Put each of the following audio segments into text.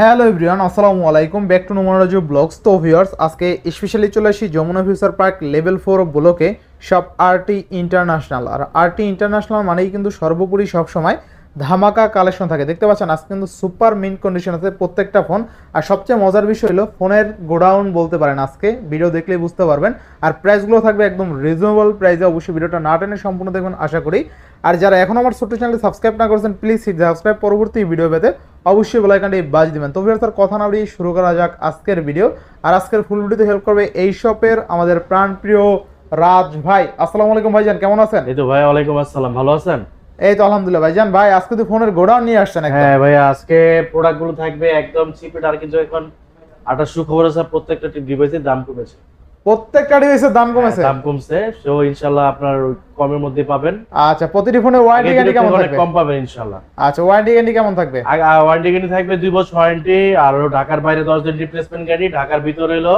Hello everyone, আসসালামু আলাইকুম। Back to নোমারাজু ব্লগস। তো ভিউয়ার্স, আজকে স্পেশালি চলে আসি Jamuna future park level four ব্লকে সব আরটি ইন্টারন্যাশনাল আর আরটি ইন্টারন্যাশনাল মানেই কিন্তু সর্বোপরি সবসময় ধামাকা কালেকশন থাকে। দেখতে পাচ্ছেন, আজকে কিন্তু সুপার মিন কন্ডিশন আছে প্রত্যেকটা ফোন আর সবচেয়ে মজার বিষয় হলো ফোনের গোডাউন বলতে পারেন আজকে। ভিডিও দেখলেই বুঝতে পারবেন। আর প্রাইসগুলো থাকবে একদম রিজনেবল প্রাইসে অবশ্যই ভিডিওটা না টেনে সম্পূর্ণ দেখবেন, আশা করি। আর যারা এখন আমার ছোট্ট চ্যানেলটি সাবস্ক্রাইব না করেছেন প্লিজ হিট সাবস্ক্রাইব পরবর্তী ভিডিও পেতে অবশ্যই বেলাইকানটি বাজ দিবেন। তো ভিউয়ার্স, আর কথা না বাড়িয়ে শুরু করা যাক আজকের ভিডিও আর আজকের ফুল ভিডিওতে হেল্প করবে এই শপের আমাদের প্রাণপ্রিয় রাজ ভাই। আসসালামু আলাইকুম ভাইজান কেমন আছেন? এই তো ভাই ওয়ালাইকুম আসসালাম। ভালো আছেন? এই তো আলহামদুলিল্লাহ। ভাইজান ভাই আজকে তো ফোনের গোডাউন নিয়ে আসছেন একদম। হ্যাঁ ভাই আজকে প্রোডাক্টগুলো থাকবে একদম চিপেট আর কিন্তু এখন আটা সুখবর আছে প্রত্যেকটা ডিভাইসের দাম কমেছে। প্রত্যেকটা ডিভাইসের দাম কমেছে। দাম কমছে সো ইনশাআল্লাহ আপনার কমের মধ্যে পাবেন। আচ্ছা প্রতিটি ফোনের ওয়ারেন্টি গ্যারান্টি কেমন থাকবে? কম পাবেন ইনশাআল্লাহ আচ্ছা ওয়ারেন্টি গ্যারান্টি কেমন থাকবে? ওয়ারেন্টি গ্যারান্টি থাকবে দুই বছর ওয়ারেন্টি আর ঢাকার বাইরে দশ দিন রিপ্লেসমেন্ট গ্যারান্টি ঢাকার ভিতরে হলো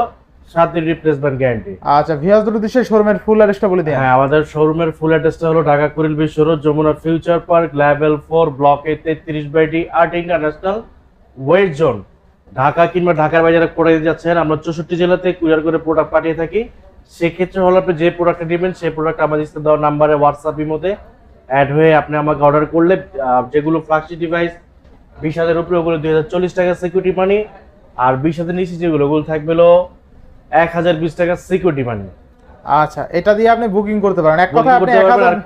সাত দিন রিপ্লেসমেন্ট গ্যারান্টি আচ্ছা দুটো শোরুমের ফুল অ্যাড্রেসটা বলে দিন। হ্যাঁ আমাদের শোরুমের ফুল অ্যাড্রেসটা হলো Dhaka Kuril Bishwa road Jamuna future park level four block A তেত্রিশ বাইটি art international west zone Dhaka কিংবা ঢাকার বাজারে করে যাচ্ছেন আমরা চৌষট্টি জেলাতে কুরিয়ার করে প্রোডাক্ট পাঠিয়ে থাকি। সেক্ষেত্রে হলো আপনি যে প্রোডাক্টটা নেবেন সেই প্রোডাক্ট আমাদের স্ক্রিনে দেওয়া নাম্বারে হোয়াটসঅ্যাপের মধ্যে অ্যাড হয়ে আপনি আমাকে অর্ডার করলে যেগুলো ফ্ল্যাগশিপ ডিভাইস বিশ হাজার উপরে ওগুলো দুই হাজার চল্লিশ টাকা সিকিউরিটি মানি আর বিশ হাজার নিচে যেগুলো ওগুলো থাকবে হলো এক হাজার বিশ টাকা সিকিউরিটি মানি আচ্ছা এটা দিয়ে আপনি বুকিং করতে পারেন। এক কথা আপনি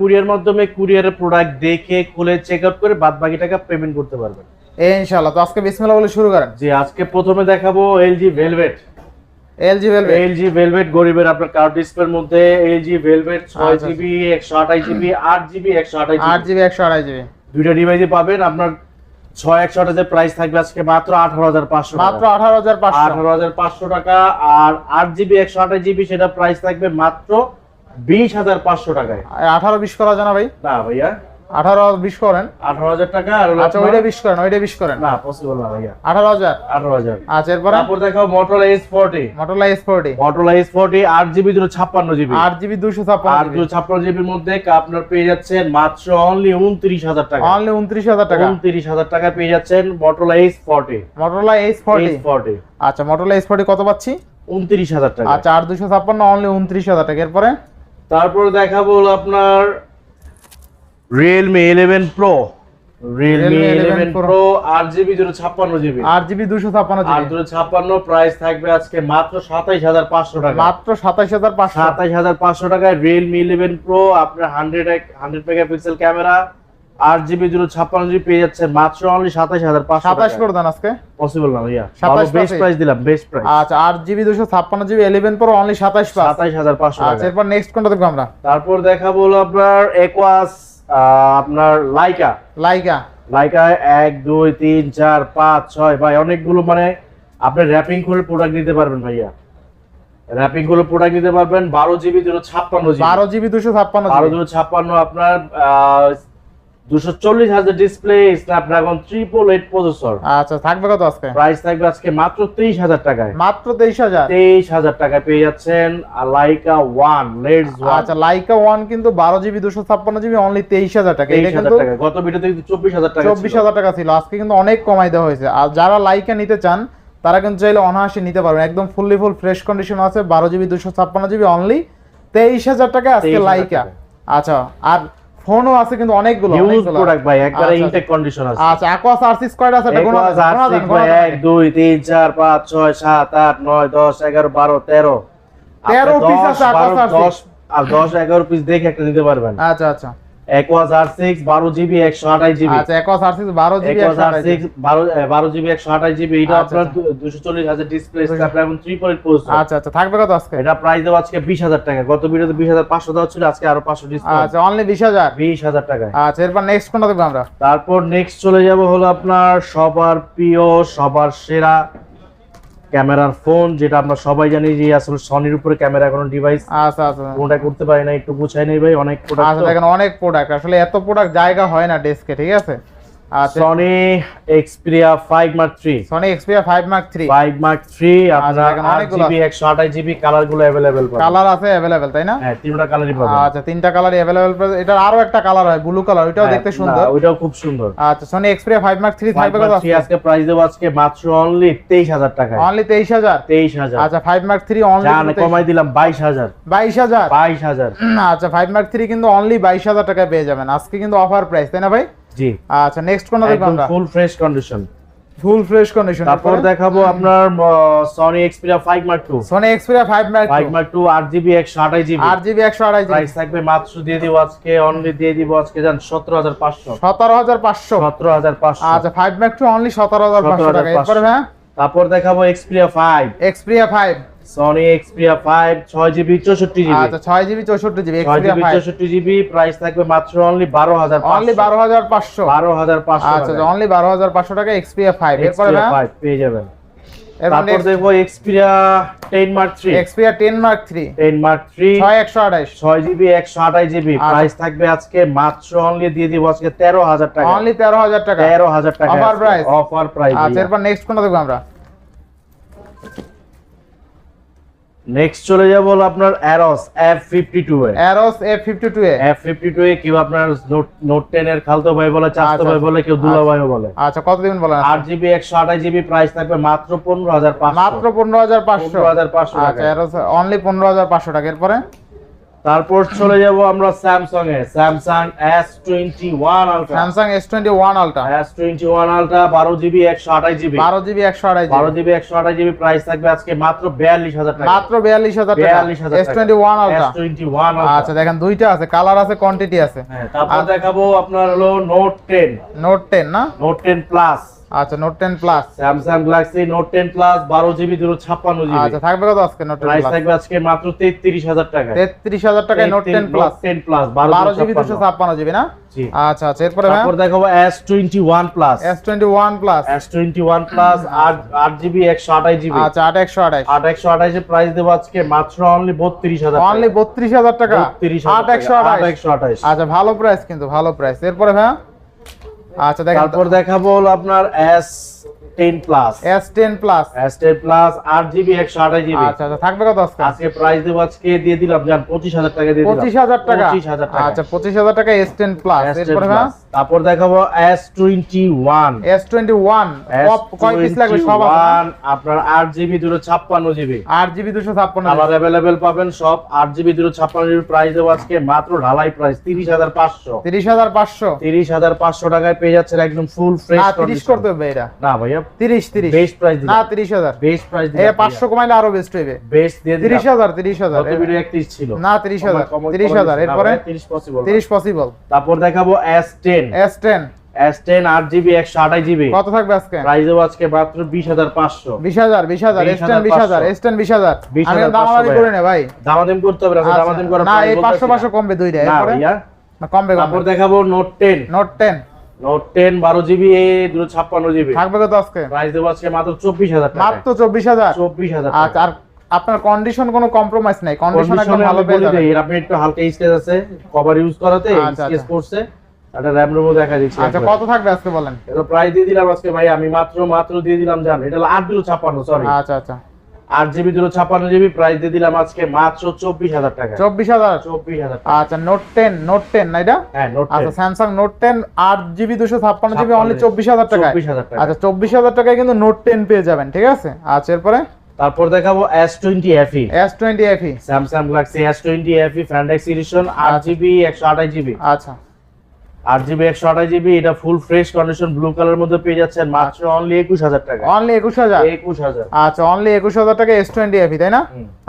কুরিয়ার মাধ্যমে কুরিয়ারের প্রোডাক্ট দেখে খুলে চেক আউট করে বাদ বাকি টাকা পেমেন্ট করতে পারবেন। ইনশাআল্লাহ তো আজকে বিসমিল্লাহ বলে শুরু করেন। যে আজকে প্রথমে দেখাবো LG velvet. LG velvet? LG velvet গরিবের আপনার কার্ড ডিসপ্লের মধ্যে এলজি ভেলভেট ছয় আচ্ছা। জিবি একশো আঠাশ জিবি আট জিবি একশো আঠাশ আট জিবি দুইটা ডিভাইসে পাবেন আপনার ছয় একশো আঠাশের প্রাইস থাকবে আজকে মাত্র আঠারো হাজার পাঁচশো মাত্র আঠারো হাজার পাঁচশো। আঠারো হাজার পাঁচশো টাকা আর আট জিবি একশো আঠাশ জিবি সেটা প্রাইস থাকবে মাত্র বিশ হাজার পাঁচশো টাকায়। আঠারো বিশ করা জানা ভাই? না ভাইয়া আঠারো বিশ করেন। আঠারো হাজার টাকা আর আচ্ছা ওইটা বিশ করেন ওইটা বিশ করেন। না পসিবল না ভাইয়া। আঠারো হাজার। আঠারো হাজার। আচ্ছা এরপরে? তারপর দেখাও Motorola S forty Motorola S forty Motorola S forty আট জিবি দুটো ছাপ্পান্ন জিবি। আট জিবি দুশো ছাপ্পান্ন দুটো ছাপ্পান্ন জিবির মধ্যে আপনার পেয়ে যাচ্ছেন মাত্র অনলি উনত্রিশ হাজার টাকা। অনলি উনত্রিশ হাজার টাকা। উনত্রিশ হাজার টাকা পেয়ে যাচ্ছেন Motorola S forty Motorola S forty forty আচ্ছা মোটরলা এস ফোরটি কত পাচ্ছি? উনত্রিশ হাজার টাকা। আচ্ছা আট দুশো ছাপ্পান্ন অনলি উনত্রিশ হাজার টাকা। এরপরে? তারপর দেখাবো আপনার Realme eleven pro Realme Realme 11 eleven Pro। Pro আট জিবি দুটো ছাপ্পান্ন জিবি আট জিবি দুশো ছাপ্পান্ন ছাপ্পান্ন প্রাইস থাকবে আজকে মাত্র সাতাইশ হাজার পাঁচশো টাকা। মাত্র সাতাইশ হাজার পাঁচশো। সাতাইশ হাজার পাঁচশো টাকায় রিয়েলমি ইলেভেন প্রো আপনার হান্ড্রেড হান্ড্রেড মেগাপিক্সেল ক্যামেরা আট জিবি দুটো ছাপ্পান্ন জিবি পেয়ে যাচ্ছে মাত্র অনলি সাতাইশ হাজার পাঁচশো সাতাশ করে দেন আজকে? পসিবল না ভাইয়া। 27 বেস্ট। প্রাইস দিলাম বেস্ট প্রাইস আচ্ছা আট জিবি দুশো ছাপ্পান্ন জিবি এলেভেন প্রো অনলি সাতাশ পাঁচ। সাতাইশ হাজার পাঁচশো আচ্ছা এরপর নেক্সট কোনটা দেখব আমরা? তারপর দেখাবো আপনার একোয়াস আপনার লাইকা। লাইকা। লাইকা এক দুই তিন চার পাঁচ ছয় ভাই অনেকগুলো মানে আপনি র্যাপিং করে প্রোডাক্ট নিতে পারবেন ভাইয়া। র্যাপিং করে প্রোডাক্ট নিতে পারবেন বারো জিবি দুশো ছাপ্পান্ন বারো জিবি দুশো ছাপ্পান্ন বারো দুশো ছাপ্পান্ন আপনার দুশো চল্লিশ হাজার display Snapdragon triple eight processor আচ্ছা থাকবে কত আজকে? প্রাইস থাকবে আজকে মাত্র তেইশ হাজার টাকায়। মাত্র তেইশ হাজার? তেইশ হাজার টাকায় পেয়ে যাচ্ছেন লাইকা ওয়ান লেটস ওয়ান আচ্ছা লাইকা ওয়ান কিন্তু বারো জিবি দুশো ছাপ্পান্ন জিবি অনলি তেইশ হাজার টাকা। এটা কিন্তু গত ভিডিওতে কিন্তু চব্বিশ হাজার টাকা চব্বিশ হাজার টাকা ছিল। আজকে কিন্তু অনেক কমাই দেওয়া হয়েছে। আর যারা লাইকা নিতে চান তারা কিন্তু চাইলে অনায়াসে নিতে পারবেন। একদম ফুললি ফুল ফ্রেশ কন্ডিশন আছে বারো জিবি দুশো ছাপ্পান্ন জিবি অনলি তেইশ হাজার টাকা আজকে 23,000 লাইকা আচ্ছা আর ফোনও আছে কিন্তু অনেকগুলো ইউজ প্রোডাক্ট ভাই একবারে ইনটেক কন্ডিশন আছে। আচ্ছা অ্যাকোয়াস আর স্কোয়াড আছে এটা কোন আছে দেন, গোনা R6 দেন, ভাই গোনা দেন। এক দুই তিন চার পাঁচ ছয় সাত আট নয় দশ এগারো বারো তেরো। 13 পিস আছে বারো, R6 দশ আর 10 11 পিস দেখে একটা নিতে পারবেন। আচ্ছা আচ্ছা। একোয়াস আর সিক্স বারো জিবি একশো আঠাশ জিবি। আচ্ছা অ্যাকোয়াস আর সিক্স বারো জিবি বারো একশো আঠাশ জিবি। এটা আচ্ছা, আপনার দুশো চল্লিশ হাজার ডিসপ্লে স্ন্যাপড্রাগন থ্রি পয়েন্ট আচ্ছা আচ্ছা থাকবে কত আজকে? এটা প্রাইস দেওয়া আজকে বিশ হাজার টাকা। গত ভিডিওতে বিশ হাজার পাঁচশো দেওয়া ছিল আজকে আরও পাঁচশো ডিসকাউন্ট আচ্ছা অনলি বিশ হাজার? বিশ হাজার টাকায়। আচ্ছা এরপর নেক্সট কোনটা দেখব আমরা? তারপর নেক্সট চলে যাব হলো আপনার সবার প্রিয় সবার সেরা ক্যামেরার ফোন যেটা আমরা সবাই জানি যে আসলে সনির উপরে ক্যামেরা কোনো ডিভাইস আচ্ছা আচ্ছা। কোনটা করতে পারি না একটু গুছাই নেই ভাই অনেক আচ্ছা প্রোডাক্ট দেখেন অনেক প্রোডাক্ট আসলে এত প্রোডাক্ট জায়গা হয় না ডেস্কে ঠিক আছে? আচ্ছা Sony Xperia mark Sony Xperia mark three five mark আপনার জিবি কালারগুলো পাবেন। কালার আছে অ্যাভেলেবেল তাই না? হ্যাঁ তিনটা কালারই পাবেন। আচ্ছা তিনটা কালারই আরও একটা কালার হয় ব্লু কালার হ্যাঁ, দেখতে সুন্দর। খুব সুন্দর। আচ্ছা সনি এক্সপিরিয়া ফাইভ মার্ক থাকবে কত? আজকে প্রাইস দেবো আজকে মাত্র অনলি তেইশ হাজার টাকা অনলি আচ্ছা মার্ক জান কমাই দিলাম আচ্ছা মার্ক কিন্তু অনলি বাইশ হাজার টাকায় পেয়ে যাবেন। আজকে কিন্তু অফার প্রাইস তাই না ভাই? জি। আচ্ছা নেক্সট কোনটা দেখব আমরা? Full fresh condition full fresh condition তারপর দেখাবো আপনার Sony Xperia five mark two Sony Xperia five mark five mark two আট জিবি একশো আঠাশ জিবি আট জিবি একশো আড়াই জিবি প্রাইস থাকবে মাত্র দিয়ে দিব আজকে অনলি দিয়ে দিব আজকে জান সতেরো হাজার পাঁচশো। সতেরো হাজার পাঁচশো। সতেরো হাজার পাঁচশো। আচ্ছা ফাইভ মার্ক টু অনলি সতেরো হাজার পাঁচশো টাকা। 17,500 এরপরে হ্যাঁ তারপর দেখাবো Xperia five Xperia five Sony Xperia five ছয় জিবি চৌষট্টি জিবি আচ্ছা ছয় জিবি চৌষট্টি জিবি ছয় এক্সপিরিয়া জিবি ফাইভ চৌষট্টি জিবি প্রাইস থাকবে মাত্র অনলি বারো হাজার অনলি বারো হাজার পাঁচশো। বারো হাজার পাঁচশো আচ্ছা অনলি বারো হাজার পাঁচশো টাকা এক্সপিরিয়া ফাইভ এরপরে এক্সপিরিয়া হ্যাঁ ফাইভ পেয়ে যাবেন। তারপর দেখব Xperia ten mark three Xperia ten mark three ten mark three ছয় একশো আড়াইশ ছয় জিবি একশো আঠাশ জিবি। প্রাইস থাকবে আজকে মাত্র অনলি দিয়ে দিব আজকে তেরো হাজার টাকা। অনলি তেরো হাজার টাকা। তেরো হাজার টাকা Offer price? অফার প্রাইস আচ্ছা এরপর নেক্সট কোনটা দেখব আমরা? নেক্সট চলে যাব হলো আপনার Arrows F fifty two A. Arrows F fifty two A. F fifty two A কেউ আপনার নোট নোট টেন এর খালতো ভাই বলে চাচাতো আচ্ছা। ভাই বলে কেউ দুলা ভাই বলে। আচ্ছা কত দিবেন বলেন আট জিবি একশো আঠাশ জিবি প্রাইস থাকবে মাত্র পনেরো হাজার পাঁচশো। মাত্র পনেরো হাজার পাঁচশো। পনেরো হাজার পাঁচশো আচ্ছা টাকা অ্যারোস অনলি পনেরো হাজার পাঁচশো টাকা। এরপরে? তারপর চলে যাব আমরা Samsung A. Samsung S twenty one ultra Samsung S twenty one ultra S twenty one ultra বারো জিবি একশো আঠাশ জিবি বারো জিবি একশো আড়াই বারো জিবি একশো আঠাশ জিবি প্রাইস থাকবে আজকে মাত্র বিয়াল্লিশ হাজার টাকা। মাত্র বিয়াল্লিশ হাজার টাকা। বিয়াল্লিশ হাজার S twenty one ultra twenty one আচ্ছা দেখেন দুইটা আছে কালার আছে কোয়ান্টিটি আছে। হ্যাঁ তারপর দেখাবো আপনার হলো নোট টেন নোট টেন না? নোট টেন প্লাস আচ্ছা note ten plus Samsung Galaxy note ten plus বারো জিবি দুশো ছাপ্পান্ন জিবি। আচ্ছা থাকবে কত আজকে নোট প্লাস থাকবে আজকে মাত্র তেত্রিশ হাজার টাকা। তেত্রিশ হাজার টাকায় note ten plus ten plus বারো জিবি দুশো ছাপ্পান্ন। জিবি না? আচ্ছা আচ্ছা এরপরে তারপর দেখাবো S twenty one plus S twenty one plus S twenty one plus আট আট জিবি একশো আঠাশ জিবি। আচ্ছা আট একশো আঠাইশ আট একশো আঠাশের প্রাইস দেবো আজকে মাত্র অনলি বত্রিশ হাজার অনলি বত্রিশ হাজার টাকা? বত্রিশ আট একশো আঠাইশ একশো আঠাশ। আচ্ছা ভালো প্রাইস কিন্তু ভালো প্রাইস এরপরে ভাই? আচ্ছা তারপর দেখাবো আপনার S ten plus S ten plus S ten plus আট জিবি একশো আঠাশ জিবি আচ্ছা আচ্ছা থাকবে কত আজকে? আজকে প্রাইস দেবো আজকে দিয়ে দিলাম জান পঁচিশ হাজার টাকা দিয়ে দিলাম। পঁচিশ হাজার টাকা? পঁচিশ হাজার টাকা। আচ্ছা টাকা প্লাস এরপরে ভাই তারপর দেখাবো কয় পিস লাগবে? সব আপনার আট জিবি দুটো ছাপ্পান্ন জিবি আট জিবি দুশো ছাপ্পান্ন অ্যাভেলেবেল পাবেন সব আট জিবি দুটো ছাপ্পান্ন জিবি প্রাইস দেবো আজকে মাত্র ঢালাই প্রাইস তিরিশ হাজার পাঁচশো। তিরিশ হাজার পাঁচশো। তিরিশ হাজার পাঁচশো টাকায় পেয়ে যাচ্ছেন একদম ফুল ফ্রেশ না করতে হবে এটা না ভাইয়া তিরিশ তিরিশ। বেস্ট প্রাইস না দিলাম তিরিশ হাজার। বেস্ট প্রাইস দিলাম পাঁচশো কমাইলে আরও বেস্ট হইবে। বেস্ট দিয়ে দিলাম। তিরিশ হাজার তিরিশ হাজার। গত ভিডিও 31 ছিল। না তিরিশ হাজার কমাই- তিরিশ কমাই হাজার। দিচ্ছি। না এরপরে 30 পসিবল তিরিশ পসিবল তারপর দেখাবো S10 S ten S10 8 GB 128 GB কত থাকবে আজকে? প্রাইস দেবো আজকে মাত্র 20500 বিশ হাজার বিশ হাজার এস টেন বিশ হাজার বিশ হাজার। 20,500 আমি দামাদামি করে নে ভাই। দামাদাম করতে হবে না আচ্ছা, করা না এই কমবে দুইটা এরপরে? কমবে তারপর দেখাবো note 10 note ten note 10 12 GB 256 GB থাকবে কত আজকে? প্রাইস দেবো আজকে মাত্র 24000 টাকা মাত্র চব্বিশ হাজার? 24000 আচ্ছা আর আপনার কন্ডিশন কোনো কম্প্রোমাইজ নাই। কন্ডিশন একদম ভালো আমি পেয়ে যাবেন। আপনি একটু হালকা স্কেচ আছে কভার ইউজ করাতে আচ্ছা, স্কেচ আচ্ছা। র‍্যাম রোমও দেখা দিচ্ছে আচ্ছা কত থাকবে আজকে বলেন? এটা প্রাইস দিয়ে দিলাম আজকে ভাই আমি মাত্র মাত্র দিয়ে দিলাম জান এটা হলো 8 দুটো 56 সরি আচ্ছা আচ্ছা। 8 জিবি দুটো 56 জিবি প্রাইস দিয়ে দিলাম আজকে মাত্র 24000 টাকা। চব্বিশ হাজার? 24000 টাকা। আচ্ছা নোট টেন নোট টেন না এটা? হ্যাঁ নোট আচ্ছা স্যামসাং নোট টেন আট জিবি দুশো ছাপ্পান্ন জিবি অনলি চব্বিশ হাজার 24000 টাকা। আচ্ছা চব্বিশ হাজার টাকায় কিন্তু নোট টেন পেয়ে যাবেন ঠিক আছে? আচ্ছা এরপরে? তারপর দেখাবো S20 FE S twenty FE Samsung Galaxy S20 FE ফ্যান্ডেক্স এডিশন 8 জিবি 128 জিবি। আচ্ছা। 8 জিবি 128 জিবি এটা full fresh condition blue colour মধ্যে পেয়ে যাচ্ছেন মাত্র অনলি 21000 টাকা। অনলি একুশ হাজার? 21000 আচ্ছা অনলি একুশ হাজার টাকা এস টোয়েন্টি এফি তাই না?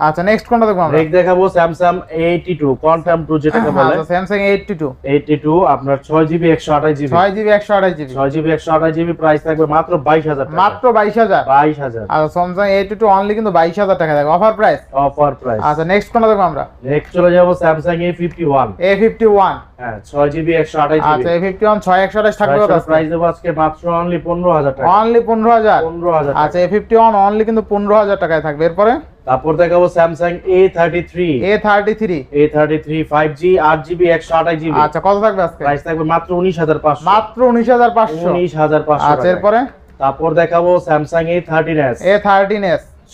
আচ্ছা নেক্সট কোনটা দেখব আমরা? দেখাবো স্যামসাং A82 কোয়ান্টাম 2 যেটাকে বলে। আচ্ছা স্যামসাং এইটটি টু 82 আপনার 6 জিবি 128 জিবি ছয় জিবি একশো আঠাশ জিবি 6 জিবি 128 জিবি প্রাইস থাকবে মাত্র 22000 টাকা। মাত্র বাইশ হাজার? 22000 আর স্যামসাং এইটটি টু অনলি কিন্তু বাইশ হাজার টাকা দেখো অফার প্রাইস অফার প্রাইস আচ্ছা নেক্সট কোনটা দেখব আমরা? নেক্সট চলে যাব স্যামসাং A51 এ ফিফটি ওয়ান হ্যাঁ 6 জিবি 128 আচ্ছা জিবি এ ফিফটি ওয়ান ছয় একশো থাকবে কত? প্রাইস দেবো আজকে মাত্র অনলি 15000 টাকা। অনলি পনেরো হাজার? 15000 আচ্ছা এ ফিফটি ওয়ান অনলি কিন্তু পনেরো হাজার টাকায় থাকবে। এরপরে? তারপর দেখাবো Samsung A thirty three A thirty three A thirty three five G আট জিবি একশো আঠাশ জিবি আচ্ছা কত থাকবে আজকে? প্রাইস থাকবে মাত্র উনিশ হাজার পাঁচশো। মাত্র উনিশ হাজার পাঁচশো। উনিশ হাজার পাঁচশো আচ্ছা এরপরে? তারপর দেখাবো Samsung A thirteen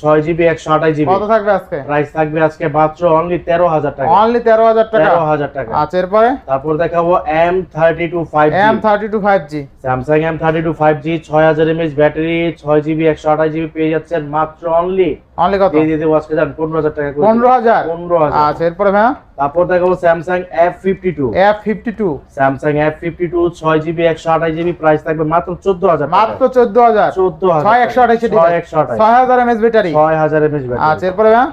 S A thirteen S ছয় জিবি একশো আঠাশ জিবি কত থাকবে আজকে? প্রাইস থাকবে আজকে মাত্র অনলি তেরো হাজার টাকা। অনলি তেরো হাজার টাকা? তেরো হাজার টাকা। আচ্ছা এরপরে? তারপর দেখাবো M thirty two five M thirty two five G Samsung M thirty two five G ছয় হাজার এমএচ ব্যাটারি ছয় জিবি একশো আঠাশ জিবি পেয়ে যাচ্ছেন মাত্র অনলি অনলি কত? দিয়ে দেবো আজকে জান পনেরো হাজার টাকা করে পনেরো হাজার? পনেরো হাজার। আচ্ছা এরপরে ভাইয়া? তারপর দেখাবো Samsung F fifty two F fifty two Samsung F fifty two ছয় জিবি একশো আঠাশ জিবি প্রাইস থাকবে মাত্র চোদ্দ হাজার মাত্র চোদ্দ হাজার। চোদ্দ হাজার একশো আঠাশ ছয় একশো আঠাশ। ছয় হাজার এমএস ব্যাটারি। ছয় হাজার আচ্ছা ব্যাটারি। এরপরে ভাইয়া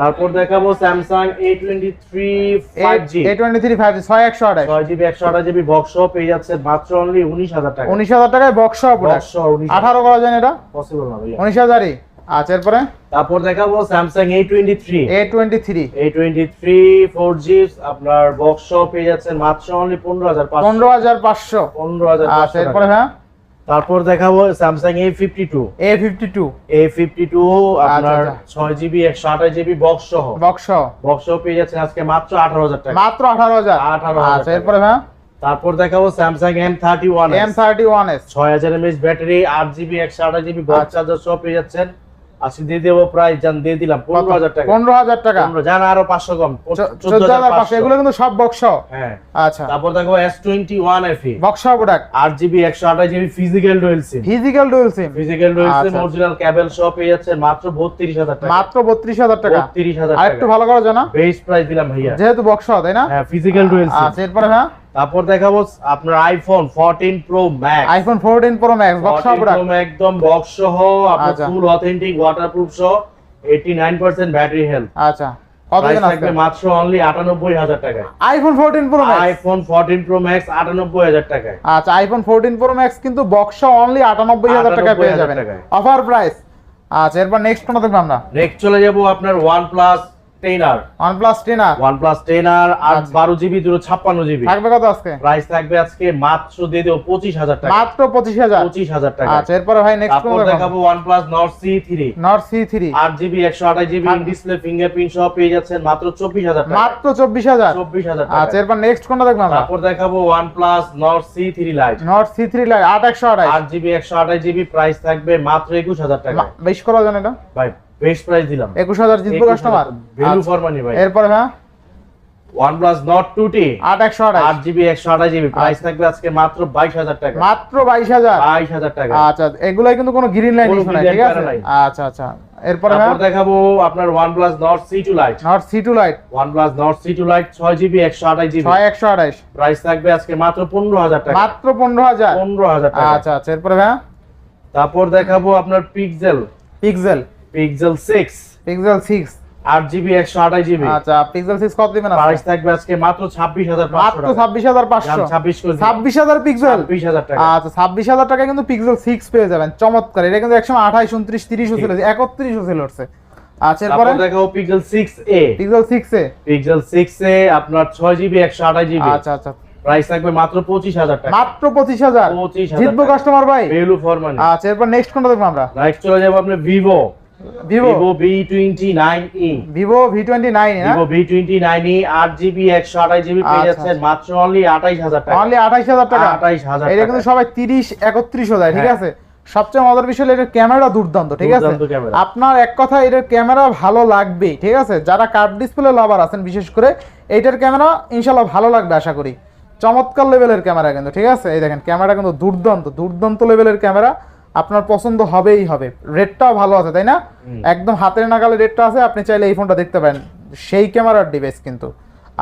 তারপর দেখাবো Samsung A twenty three five G A twenty three five G ছয় একশো আঠাশ। ছয় জিবি একশো আঠাশ জিবি বক্স পেয়ে যাচ্ছে মাত্র অনলি উনিশ হাজার টাকা উনিশ হাজার টাকায় বক্স বক্স আঠারো করা যায় এটা? পসিবল না উনিশ হাজারই? আচ্ছা এরপরে? তারপর দেখাবো Samsung A twenty three A twenty three A twenty three four G আপনার বক্স পেয়ে যাচ্ছেন মাত্র অনলি পনেরো হাজার পনেরো হাজার পাঁচশো। পনেরো হাজার আচ্ছা এরপরে ভাইয়া? তারপর দেখাবো Samsung A fifty two A fifty two A fifty two আপনার আচ্ছা। ছয় জিবি একশো আঠাশ জিবি বক্স সহ। বক্স বক্স পেয়ে যাচ্ছেন আজকে মাত্র আঠারো হাজার টাকা। মাত্র আঠারো হাজার। 18,000 আচ্ছা এরপরে ভাইয়া? তারপর দেখাবো Samsung M thirty one M thirty one S ছয় হাজার এমএচ ব্যাটারি আট জিবি একশো আঠাশ জিবি বক্স আচ্ছা। চার্জার সহ পেয়ে যাচ্ছেন। আজকে দিয়ে দেবো প্রাইস জান দিয়ে দিলাম পনেরো হাজার টাকা। পনেরো হাজার টাকা? জান আরও পাঁচশো কম চোদ্দ হাজার পাঁচশো। এগুলো কিন্তু সব বক্স হ্যাঁ। আচ্ছা। তারপর দেখো S twenty one FE box product আট জিবি একশো আঠাশ GB physical dual SIM physical dual SIM physical dual SIM আচ্ছা। অরিজিনাল ক্যাবেল সহ পেয়ে যাচ্ছে মাত্র বত্রিশ হাজার টাকা। মাত্র বত্রিশ হাজার টাকা। বত্রিশ হাজার আর একটু ভালো করা যায় না বেস প্রাইস দিলাম ভাইয়া। যেহেতু বক্স তাই না? হ্যাঁ ফিজিক্যাল ডুয়েল সিম আচ্ছা এরপরে হ্যাঁ। তারপর দেখাবো আপনার iPhone 14 pro max iPhone fourteen pro max box product একদম বক্স সহ আপনার। ফুল অথেন্টিক ওয়াটারপ্রুফ সহ 89% ব্যাটারি হেলথ আচ্ছা কত প্রাইস দিন থাকবে আসবে মাত্র অনলি 98000 টাকায়। IPhone fourteen pro max iPhone 14 pro max 98000 টাকায়। আচ্ছা আইফোন ফোরটিন প্রো ম্যাক্স কিন্তু বক্স অনলি আটানব্বই হাজার টাকা পেয়ে 98,000 যাবেন। অফার প্রাইস আচ্ছা এরপর নেক্সট কোনটা দেখব আমরা? নেক্সট চলে যাব আপনার OnePlus 10R OnePlus 10 OnePlus 10R আর আচ্ছা। 12 জিবি 256 জিবি। থাকবে কত আজকে? প্রাইস থাকবে আজকে মাত্র দিয়ে দেবো 25000 টাকা। মাত্র পঁচিশ হাজার। 25000 টাকা। আচ্ছা এরপরে ভাই নেক্সট তারপর দেখাবো OnePlus Nord C3 Nord C three GB একশো আঠাশ জিবি ডিসপ্লে ফিঙ্গারপ্রিন্ট সহ পেয়ে যাচ্ছেন মাত্র চব্বিশ হাজার টাকা। মাত্র চব্বিশ হাজার। চব্বিশ হাজার আচ্ছা এরপর নেক্সট কোনটা দেখব আমরা? তারপর দেখাবো জিবি প্রাইস থাকবে মাত্র একুশ হাজার টাকা। বেশ করা যায় না এটা? ভাই বেস্ট প্রাইস দিলাম। একুশ হাজার জিতবো কাস্টমার ভ্যালু ফর মানি ভাই। এরপরে হ্যাঁ? আঠাশ। আট জিবি একশো আঠাশ জিবি প্রাইস থাকবে আজকে মাত্র বাইশ হাজার টাকা। মাত্র বাইশ হাজার? বাইশ টাকা। আচ্ছা এগুলাই কিন্তু কোনো গ্রিন কোনো ইস্যু নাই ঠিক আছে? আচ্ছা আচ্ছা। এরপরে হ্যাঁ? তারপর দেখাবো আপনার lite lite plus Nord C two lite ছয় জিবি একশো আঠাশ জিবি ছয় একশো আঠাশ। প্রাইস থাকবে আজকে মাত্র পনেরো হাজার টাকা। মাত্র পনেরো হাজার? পনেরো হাজার টাকা। আচ্ছা আচ্ছা। এরপরে হ্যাঁ? তারপর দেখাবো আপনার Pixel Pixel Pixel six Pixel six আট জিবি একশো আঠাশ জিবি আচ্ছা পিক্সেল সিক্স কত দিবেন প্রাইস থাকবে আজকে মাত্র ছাব্বিশ হাজার মাত্র ছাব্বিশ হাজার পাঁচশো। ছাব্বিশ করে ছাব্বিশ হাজার পিক্সেল ছাব্বিশ হাজার টাকা। আচ্ছা ছাব্বিশ হাজার টাকা কিন্তু পিক্সেল সিক্স পেয়ে যাবেন। চমৎকার এটা কিন্তু একসময় আঠাইশ উনত্রিশ তিরিশও ছিল একত্রিশও ছিল হচ্ছে আচ্ছা এরপরে? দেখাবো Pixel six A Pixel six A? Pixel six A আপনার ছয় জিবি একশো আঠাশ জিবি আচ্ছা আচ্ছা। প্রাইস থাকবে মাত্র পঁচিশ হাজার টাকা। মাত্র পঁচিশ হাজার? পঁচিশ হাজার জিতবো কাস্টমার ভাই। ভ্যালু ফর মানি আচ্ছা এরপর নেক্সট কোনটা দেখব আমরা? নেক্সট চলে যাব আপনার Vivo Vivo V twenty nine E Vivo V twenty nine Vivo V twenty nine E আট জিবি একশো আঠাশ জিবি পেয়ে আচ্ছা, যাচ্ছেন মাত্র অনলি আঠাইশ হাজার টাকা। অনলি আঠাইশ হাজার টাকা? আঠাইশ হাজার এটা কিন্তু সবাই তিরিশ একত্রিশ দেয় ঠিক হ্যাঁ। আছে? সবচেয়ে মজার বিষয় হলো এটার ক্যামেরা দুর্দান্ত ঠিক আছে? আপনার এক কথা এটার ক্যামেরা ভালো লাগবে ঠিক আছে? যারা কার্ভ ডিসপ্লে লাভার আছেন বিশেষ করে এইটার ক্যামেরা ইনশাল্লাহ ভালো লাগবে আশা করি। চমৎকার লেভেলের ক্যামেরা কিন্তু ঠিক আছে? এই দেখেন ক্যামেরা কিন্তু দুর্দান্ত দুর্দান্ত লেভেলের ক্যামেরা। আপনার পছন্দ হবেই হবে। রেটটাও ভালো আছে তাই না? একদম হাতের নাগালে রেটটা আছে আপনি চাইলে এই ফোনটা দেখতে পারেন। সেই ক্যামেরার ডিভাইস কিন্তু।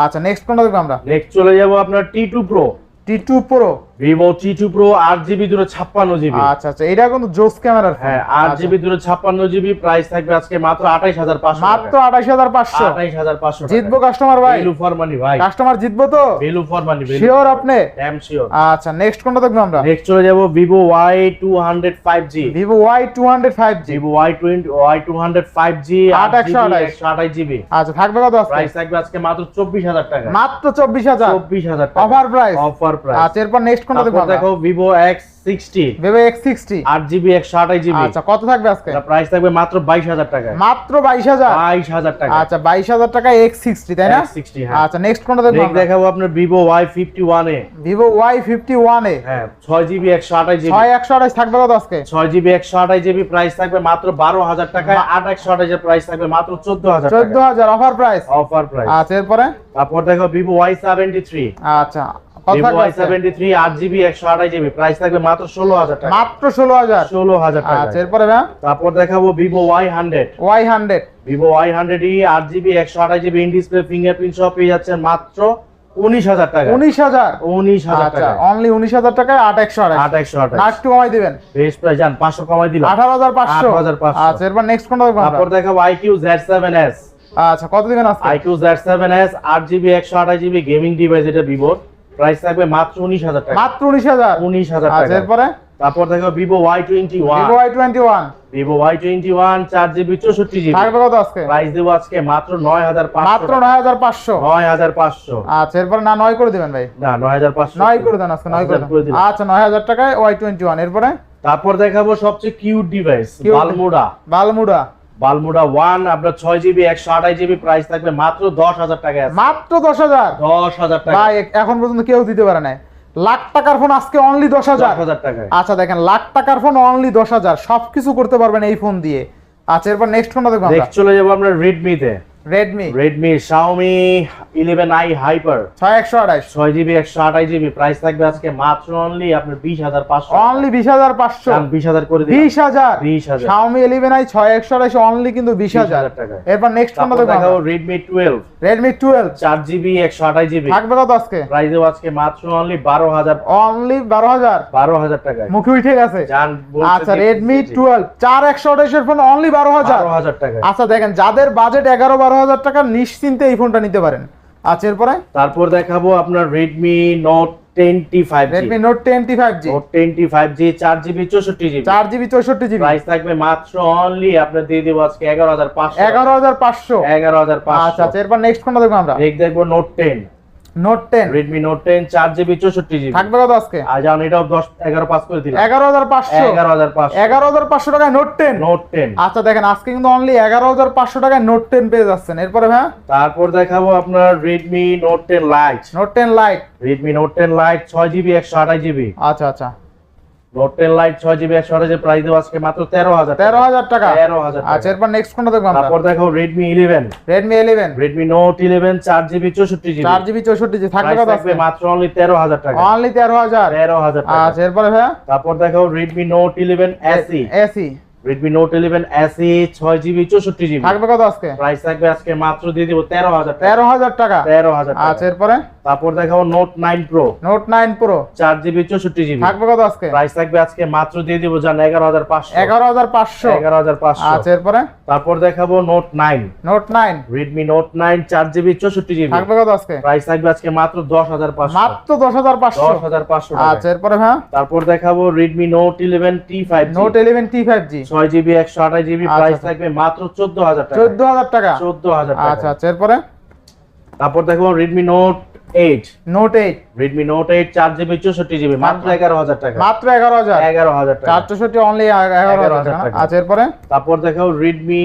আচ্ছা নেক্সট ফোনটা দেখব আমরা। নেক্সট চলে যাব আপনার T two pro T two pro Vivo T two pro আট জিবি দুটো ছাপ্পান্ন জিবি আচ্ছা আচ্ছা এটা কিন্তু জোস ক্যামেরার হ্যাঁ আট জিবি দুটো ছাপ্পান্ন জিবি প্রাইস থাকবে আজকে মাত্র আঠাইশ হাজার পাঁচশো মাত্র আঠাশ হাজার পাঁচশো? আঠাইশ হাজার পাঁচশো জিতবো কাস্টমার ভাই? ভ্যালু ফর মানি ভাই। কাস্টমার জিতবো তো? ভ্যালু ফর মানি শিওর আপনি? এম শিওর আচ্ছা নেক্সট কোনটা দেখব আমরা? নেক্সট চলে যাব Vivo Y two hundred five G Vivo Y two hundred five G Vivo Y twenty Y two hundred five G আট একশো আঠাশ। একশো আঠাশ জিবি আচ্ছা থাকবে কত প্রাইস থাকবে আজকে মাত্র চব্বিশ হাজার টাকা। মাত্র চব্বিশ হাজার। চব্বিশ হাজার টাকা। অফার প্রাইস অফার প্রাইস আচ্ছা এরপর নেক্সট কোনটা দেখব দেখো সিক্সটি আট জিবি একশো আঠাশ জিবি আচ্ছা কত থাকবে আজকে? প্রাইস থাকবে মাত্র বাইশ হাজার টাকা। মাত্র বাইশ হাজার? বাইশ হাজার টাকা। আচ্ছা বাইশ হাজার টাকা এক্স সিক্সটি তাই না? সিক্সটি হ্যাঁ। আচ্ছা নেক্সট কোনটা দেখব দেখাবো আপনার fifty one A. Vivo Y fifty one A. হ্যাঁ ছয় জিবি একশো আঠাশ জিবি ছয় একশো আঠাশ থাকবে কত আজকে? ছয় জিবি একশো আঠাশ জিবি প্রাইস থাকবে মাত্র বারো হাজার টাকায় আট একশো আঠাশের প্রাইস থাকবে মাত্র চোদ্দ হাজার চোদ্দ হাজার অফার প্রাইস অফার প্রাইস আচ্ছা এরপরে? তারপর দেখো সেভেন্টি থ্রি আচ্ছা প্রাইস থাকবে মাত্র ষোলো হাজার টাকা। মাত্র ষোলো হাজার। ষোলো হাজার টাকা। আচ্ছা এরপরে তারপর দেখাবো Vivo Y hundred Y hundred Vivo Y hundred E আট জিবি একশো আঠাশ জিবি ইন ডিসপ্লে ফিঙ্গারপ্রিন্ট সব পেয়ে যাচ্ছেন মাত্র উনিশ হাজার টাকা। উনিশ হাজার। উনিশ হাজার আচ্ছা টাকা। অনলি উনিশ হাজার টাকায় আট একশো আট একশো একটু কমাই দিবেন। পাঁচশো কমাই দিলাম। আঠারো হাজার পাঁচশো। 18,500 আচ্ছা এরপর নেক্সট কোনটা তারপর দেখাবো আইকিউ জেড সেভেন এস আচ্ছা কত দিবেন আজকে? আইকিউ জেড সেভেন এস আট জিবি একশো আঠাশ জিবি গেমিং ডিভাইস এটা ভিভোর প্রাইস থাকবে মাত্র উনিশ হাজার টাকা। মাত্র উনিশ হাজার? উনিশ হাজার আচ্ছা টাকা। এরপরে? তারপর দেখো ওয়ান ভিভো ওয়াই ওয়ান চার জিবি চৌষট্টি জিবি। থাকবে কত আজকে? প্রাইস দেবো আজকে মাত্র নয় হাজার মাত্র পাঁচশো নয় হাজার পাঁচশো। নয় হাজার পাঁচশো। আচ্ছা এরপরে না নয় করে দিবেন ভাই? না নয় হাজার পাঁচশো। নয় করে দেন আজকে নয় করে আচ্ছা, দেন আচ্ছা নয় হাজার টাকায় ওয়াই টোয়েন্টি ওয়ান এরপরে? তারপর দেখাবো সবচেয়ে cute device. Balmuda. Balmuda. Balmuda one আপনার ছয় জিবি একশো আঠাশ জিবি প্রাইস থাকবে মাত্র দশ হাজার টাকা মাত্র দশ হাজার? দশ হাজার টাকা। এখন পর্যন্ত কেউ দিতে পারে নাই। লাখ টাকার ফোন আজকে অনলি দশ হাজার। টাকা আচ্ছা দেখেন লাখ টাকার ফোন অনলি দশ হাজার। সবকিছু করতে পারবেন এই ফোন দিয়ে। আচ্ছা এরপর নেক্সট ফোনটা দেখবেন চলে যাব আপনার রেডমিতে Redmi Redmi Xiaomi eleven i hyper ছয় একশো আঠাশ। ছয় জিবি একশো আঠাশ জিবি প্রাইস থাকবে আজকে মাত্র অনলি আপনার বিশ হাজার পাঁচশো অনলি বিশ হাজার পাঁচশো। বিশ হাজার করে দিন বিশ হাজার। 20,000 শাওমি ইলেভেন আই ছয় একশো আঠাশ অনলি কিন্তু বিশ হাজার। 20,000 টাকা। এরপর নেক্সট ফোনটা দেখাবো রেডমি টুয়েলভ রেডমি টুয়েলভ চার জিবি একশো আঠাশ জিবি থাকবে কত আজকে? প্রাইস আজকে মাত্র অনলি বারো হাজার। অনলি বারো হাজার। বারো হাজার টাকায়। মুখে উঠে গেছে। আচ্ছা রেডমি টুয়েলভ চার একশো আঠাশের ফোন অনলি বারো হাজার। বারো হাজার টাকায়। আচ্ছা দেখেন যাদের বাজেট এগারো বারো হাজার টাকা নিশ্চিন্তে এই ফোনটা নিতে পারেন। আচ্ছা এরপরে? তারপর দেখাবো আপনার Redmi note twenty five Redmi note five G five G চার জিবি চৌষট্টি জিবি চার জিবি চৌষট্টি জিবি প্রাইস থাকবে মাত্র অনলি আপনার দিয়ে দেবো আজকে এগারো হাজার পাঁচশো। এগারো হাজার পাঁচশো। এগারো হাজার আচ্ছা পাঁচশো। আচ্ছা এরপর নেক্সট ফোনটা দেখব আমরা। দেখ দেখব note ten note ten Redmi note ten চার জিবি থাকবে কত আজকে? আর জান এটাও দশ এগারো পাস করে দিলাম। এগারো হাজার পাঁচশো। এগারো হাজার পাঁচশো। এগারো হাজার পাঁচশো টাকায় নোট টেন নোট টেন আচ্ছা দেখেন আজকে কিন্তু অনলি এগারো হাজার পাঁচশো টাকায় নোট টেন পেয়ে যাচ্ছেন। এরপরে হ্যাঁ তারপর দেখাবো আপনার Redmi note ten lite note ten lite Redmi note ten lite ছয় জিবি একশো আঠাশ জিবি আচ্ছা আচ্ছা। নোট লাইট ছয় জিবি একশো আঠাশ প্রাইস দেব আজকে মাত্র তেরো হাজার তেরো হাজার টাকা? তেরো হাজার আচ্ছা এরপর নেক্সট কোনটা দেখব আমরা? তারপর দেখো Redmi eleven Redmi eleven Redmi note eleven চার জিবি চৌষট্টি জিবি চার জিবি চৌষট্টি জিবি থাকবে কত আজকে মাত্র অনলি তেরো হাজার টাকা। অনলি তেরো হাজার? তেরো হাজার টাকা। আচ্ছা এরপর ভাইয়া? তারপর দেখো Redmi note eleven SE SE eleven SE ছয় জিবি চৌষট্টি জিবি থাকবে কত আজকে? প্রাইস থাকবে আজকে মাত্র দিয়ে দিব তেরো হাজার টাকা। তেরো হাজার টাকা? আচ্ছা এরপরে? তারপর দেখাবো প্রো নোট নাইন প্রো চার জিবি চৌষট্টি জিবি থাকবে কত আজকে? প্রাইস থাকবে আজকে মাত্র দিয়ে দিব জান এগারো হাজার পাঁচশো। এগারো হাজার পাঁচশো। এগারো হাজার পাঁচশো। আচ্ছা এরপরে? তারপর দেখাবো note nine Redmi note nine চার জিবি চৌষট্টি জিবি থাকবে কত আজকে? প্রাইস থাকবে আজকে মাত্র দশ হাজার পাঁচশো। মাত্র দশ হাজার পাঁচশো। দশ হাজার পাঁচশো আচ্ছা এরপরে হ্যাঁ তারপর দেখাবো Redmi note eleven T five note eleven T five G ছয় জিবি একশো আঠাশ জিবি আচ্ছা, প্রাইস আচ্ছা। থাকবে মাত্র চোদ্দ হাজার টাকা। চোদ্দ হাজার টাকা? চোদ্দ হাজার আচ্ছা আচ্ছা এরপরে? তারপর দেখো Redmi note eight note eight Redmi note eight চার জিবি চৌষট্টি জিবি মাত্র এগারো হাজার টাকা। মাত্র এগারো হাজার। এগারো হাজার টাকা। চার চৌষট্টি অনলি এগারো হাজার টাকা টাকা। আচ্ছা এরপরে? তারপর দেখো রেডমি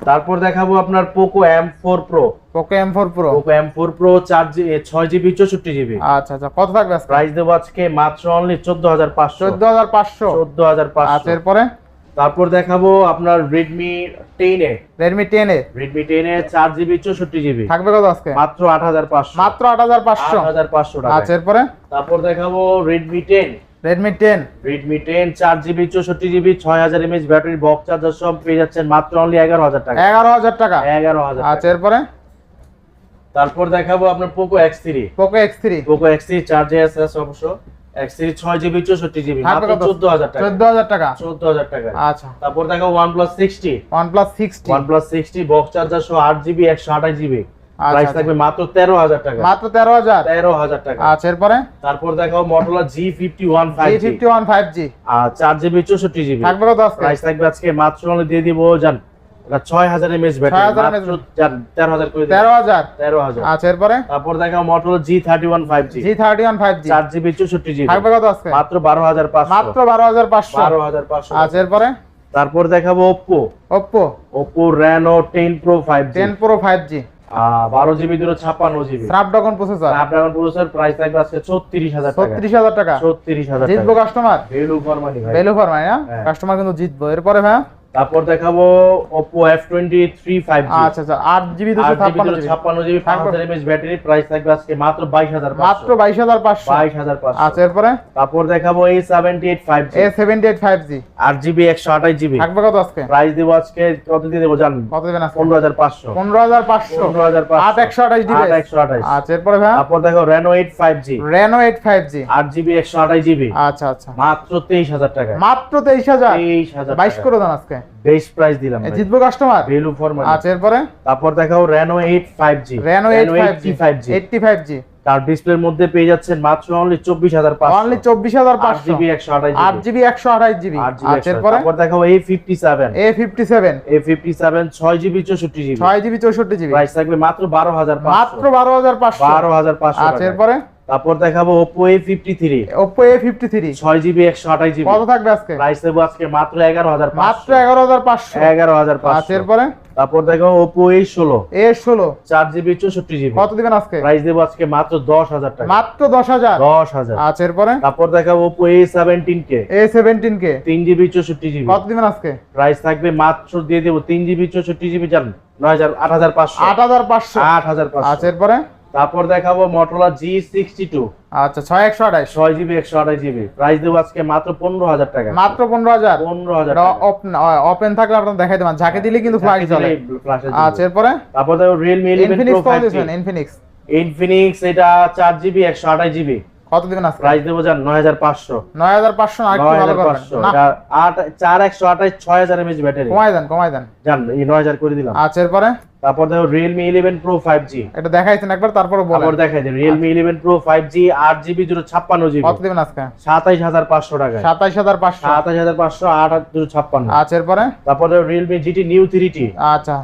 তারপর দেখাবো আপনার Poco M four pro Poco M four pro Poco M four pro চার ছয় জিবি চৌষট্টি জিবি আচ্ছা আচ্ছা। কত থাকবে প্রাইস দেবো আজকে মাত্র অনলি চোদ্দ হাজার পাঁচশো। চোদ্দ হাজার পাঁচশো। চোদ্দ হাজার পাঁচশো। এরপরে? তারপর দেখাবো আপনার Redmi ten A. Redmi ten A? Redmi ten A চার জিবি চৌষট্টি জিবি থাকবে কত আজকে? মাত্র আট হাজার পাঁচশো। মাত্র আট হাজার পাঁচশো? হাজার পাঁচশো আচ্ছা টাকা এরপরে? তারপর দেখাবো Redmi ten Redmi ten Redmi ten চার জিবি চৌষট্টি জিবি ছয় হাজার এমএচ ব্যাটারি বক্স চার্জার সব পেয়ে যাচ্ছেন মাত্র অনলি এগারো হাজার টাকা। এগারো হাজার টাকা? এগারো হাজার আচ্ছা এরপরে? তারপর দেখাবো আপনার Poco X three Poco X three Poco X three চার্জে আছে অবশ্য। আচ্ছা তারপর দেখাবো OnePlus sixty OnePlus sixty OnePlus sixty box charger সহ আট জিবি একশো আঠাশ জিবি আচ্ছা, প্রাইস আচ্ছা। থাকবে মাত্র হাজার টাকা। মাত্র টাকা। আচ্ছা এরপরে? তারপর জি জি জি জি আর চার জিবি চৌষট্টি জিবি থাকবে কত আজকে? প্রাইস থাকবে আজকে মাত্র দিয়ে দিব জান এটা ছয় হাজার এমএস ব্যাটারি 6000 তেরো হাজার করে দিন তেরো হাজার? তেরো হাজার। আচ্ছা এরপরে? তারপর G thirty one five G চার জিবি চৌষট্টি থাকবে কত আজকে? মাত্র বারো মাত্র পাঁচশো। আচ্ছা এরপরে? তারপর দেখাবো Oppo Oppo Oppo Reno ten pro five G ten pro five G বারো জিবি দুটো ছাপ্পান্ন জিবি স্ন্যাপড্রাগন প্রসেসর আপনার প্রসেসর প্রাইস থাকবে আজকে ছত্রিশ হাজার ছত্রিশ হাজার টাকা। ছত্রিশ হাজার জিতবো কাস্টমার ভ্যালু ফর মানি ভাই। ভ্যালু ফর মানে না? হ্যাঁ। কাস্টমার কিন্তু জিতবো। এরপরে ভাই তারপর দেখাবো Oppo F23 5G আচ্ছা আচ্ছা আট জিবি দুশো আট জিবি ছাপ্পান্ন দুশো জিবি। ছাপ্পান্ন জিবি পাঁচ হাজার এমএচ ব্যাটারি প্রাইস থাকবে আজকে মাত্র বাইশ হাজার মাত্র বাইশ হাজার পাঁচশো। বাইশ হাজার পাঁচশো। আচ্ছা এরপরে? তারপর দেখাবো এই seventy eight five A seventy eight five G আট জিবি একশো আঠাশ জিবি। থাকবে কত আজকে? প্রাইস দেবো আজকে কত দিয়ে দেবো জান কত দেবেন আজকে? পনেরো হাজার পাঁচশো। পনেরো হাজার পাঁচশো। পনেরো হাজার আট একশো আঠাশ আট একশো আঠাশ। আচ্ছা এরপরে ভাই? তারপর দেখো five G Reno eight five G আট জিবি একশো আঠাশ জিবি। আচ্ছা আচ্ছা। মাত্র তেইশ হাজার টাকা। মাত্র তেইশ হাজার। তেইশ হাজার বাইশ করে দেন আজকে। বেস্ট প্রাইস দিলাম জিতবো কাস্টমার ভ্যালু ফর মানি আচ্ছা এরপরে? তারপর দেখাও five G five G eighty five G তার ডিসপ্লের মধ্যে পেয়ে যাচ্ছেন মাত্র অনলি চব্বিশ হাজার অনলি চব্বিশ হাজার আট পাঁচশো জিবি একশো আঠাশ আট জিবি একশো আঠাশ জিবি আট জিবি আচ্ছা এরপরে? তারপর সেভেন এ ফিফটি সেভেন ছয় জিবি চৌষট্টি জিবি ছয় জিবি চৌষট্টি জিবি প্রাইস থাকবে মাত্র বারো হাজার মাত্র বারো হাজার পাঁচশো। বারো হাজার পাঁচশো আচ্ছা টাকা। এরপরে? তারপর দেখাবো Oppo A fifty three Oppo A fifty three ছয় জিবি একশো আঠাশ জিবি কত থাকবে আজকে? প্রাইস দেবো আজকে মাত্র এগারো হাজার মাত্র এগারো হাজার পাঁচশো। এগারো হাজার আচ্ছা পাঁচশো এরপরে? তারপর দেখো এ ষোলো। চার জিবি চৌষট্টি কত দিবেন আজকে? প্রাইস দেবো আজকে মাত্র দশ হাজার টাকা। মাত্র দশ হাজার। দশ হাজার। আচ্ছা এরপরে? তারপর দেখাবো Oppo A seventeen K A seventeen K তিন জিবি চৌষট্টি জিবি কত দিবেন আজকে? প্রাইস থাকবে মাত্র দিয়ে দেবো তিন জিবি চৌষট্টি জিবি জান নয় হাজার আট হাজার পাঁচশো। আট হাজার পাঁচশো। আট হাজার আচ্ছা পাঁচশো এরপরে? তারপর দেখাবো মোটরলা জি সিক্সটি টু আচ্ছা ছয় একশো আঠাইশ ছয় জিবি একশো আঠাশ জিবি। প্রাইস দেবো আজকে মাত্র পনেরো হাজার টাকা। মাত্র পনেরো হাজার? পনেরো হাজার ওপেন থাকলে আপনার দেখাই দেবেন ঝাঁকে দিলে কিন্তু ফ্লাইট চলে আচ্ছা এরপরে? তারপর দেখো Realme eleven Infinix pro five Infinix Infinix এটা চার জিবি একশো আঠাশ জিবি। কত দিবেন আজকে? প্রাইস দেবো জান নয় হাজার পাঁচশো। নয় হাজার পাঁচশো না একটু ভালো করবেন। না। এটা আট চার একশো আঠাশ ছয় হাজার ব্যাটারি। কমাই দেন কমাই দেন। জান এই নয় হাজার করে দিলাম। আচ্ছা এরপরে? তারপর দেখো ইলেভেন প্রো ফাইভ জি এটা দেখাইছেন একবার তারপরে বলেন। দেখাই জি আট জিবি দুটো ছাপ্পান্ন জিবি কত দিবেন আজকে? সাতাইশ হাজার পাঁচশো টাকা সাতাইশ হাজার পাঁচশো। সাতাইশ হাজার পাঁচশো আট দুটো ছাপ্পান্ন। আচ্ছা এরপরে? তারপর জিটি নিউ থ্রি টি আচ্ছা।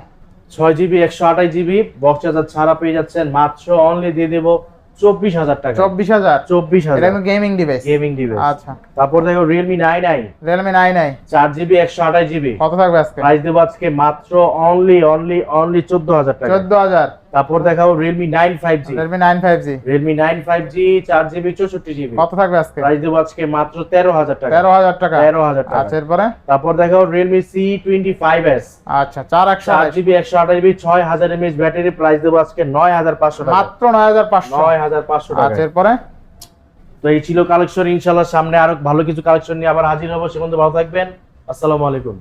ছয় জিবি একশো আঠাশ জিবি বক্স চার্জার ছাড়া পেয়ে যাচ্ছেন। মাত্র অনলি দিয়ে দেবো চব্বিশ হাজার টাকা। চব্বিশ হাজার? চব্বিশ হাজার। গেমিং ডিভাইস গেমিং ডিভাইস আচ্ছা। তারপর দেখো Realme nine I Realme nine I চার জিবি একশো আঠাশ জিবি কত থাকবে আজকে? প্রাইস দেবো আজকে মাত্র অনলি অনলি অনলি চোদ্দ হাজার টাকা। চোদ্দ হাজার। তারপর দেখাবো nine five G Realme nine five G চার জিবি চৌষট্টি জিবি কত থাকবে আজকে? প্রাইস দেবো আজকে মাত্র তেরো হাজার টাকা। তেরো হাজার টাকা? তেরো হাজার টাকা। আচ্ছা এরপরে? তারপর সি টোয়েন্টি ফাইভ এস আচ্ছা চার একশো চার আঠাইশ। জিবি একশো আঠাশ জিবি ছয় হাজার এমএচ ব্যাটারি প্রাইস দেবো আজকে নয় হাজার পাঁচশো টাকা। মাত্র নয় হাজার পাঁচশো। নয় হাজার পাঁচশো টাকা। আচ্ছা এরপরে? তো এই ছিল কালেকশন ইনশাল্লাহ সামনে আরও ভালো কিছু কালেকশন নিয়ে আবার হাজির হব। সে পর্যন্ত ভালো থাকবেন। আসসালামু আলাইকুম।